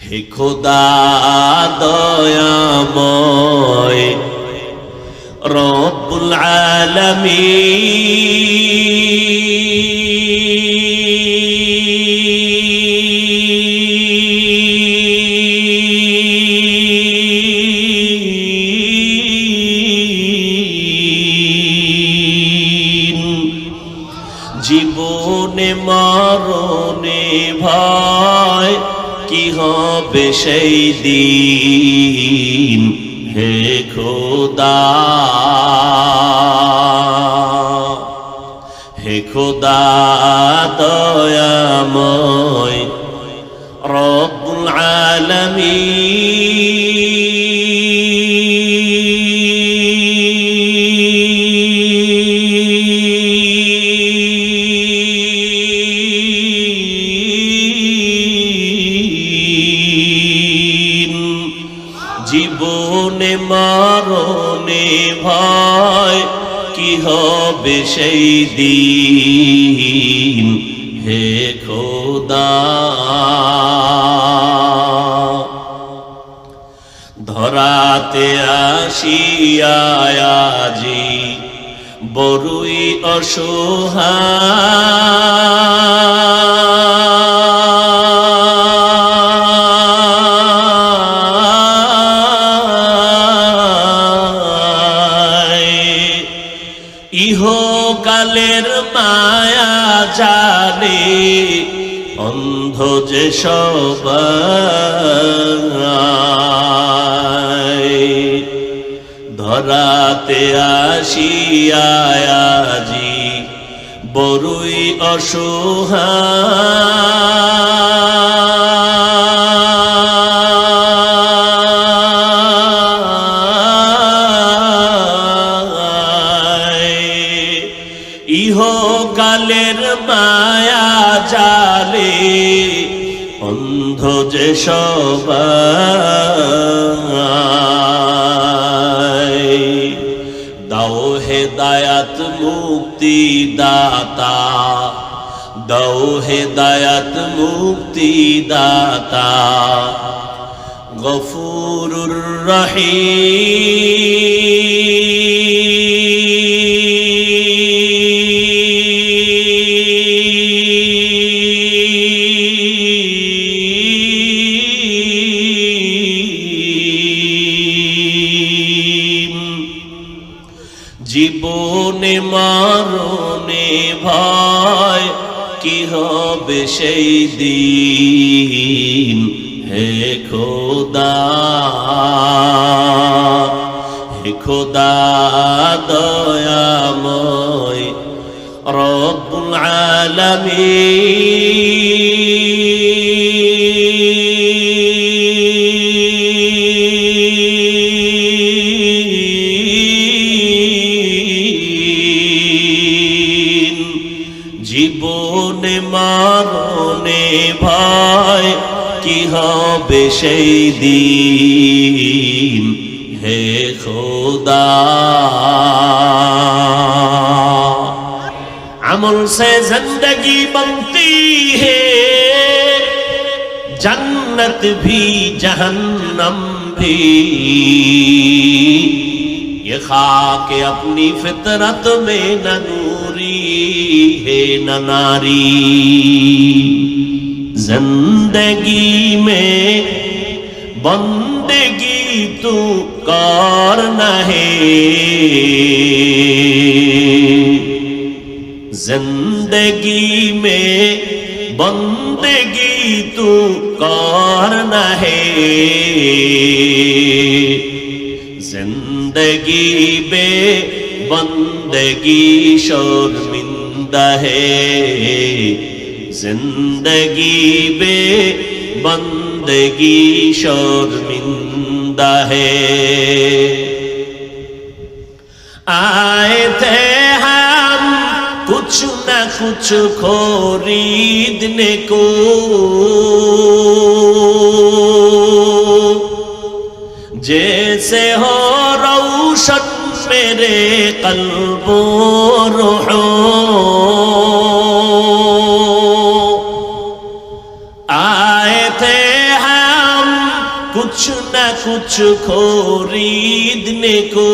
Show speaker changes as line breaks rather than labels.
হে খোদা দয়াময় রব্বুল আলামিন। কি হবে সেই দিন? হে খোদা। হে খোদা দয়াময় রব্বুল আলামিন। হবে সেই দিন। হে খোদা। ধরাতে আসিয়াজি বড়ই অসহায় ইহকালের মায়া জানে অন্ধ যে ধরাতে আসিয়াজি বড়ই অসহায়। ইহকালের মায়া জালে, অন্ধ যে সবাই। দাও হে দায়াত মুক্তি দাতা দাও হে দায়াত মুক্তি দাতা গফুরুর রহিম। জীবনে মারণে ভয় কি হবে সেই দিন? হে খোদা হে খোদা দয়াময় রব্বুল আলামিন। জীবনে মারণে ভয় কি হবে সেই দিন হে খোদা अमल से जिंदगी बनती है जन्नत भी जहन्नम भी ये खाक अपनी फितरत में न নুরি, হে নানারি জিন্দগি মে বন্দগি তু কর নহে। জিন্দগি মে বন্দগি তু কর নহে। জিন্দগি بندگی شرمندہ ہے زندگی بے بندگی شرمندہ ہے آئے تھے ہم کچھ نہ کچھ خریدنے کو قلب روح آئے تھے ہم کچھ نہ کچھ خورید میں کو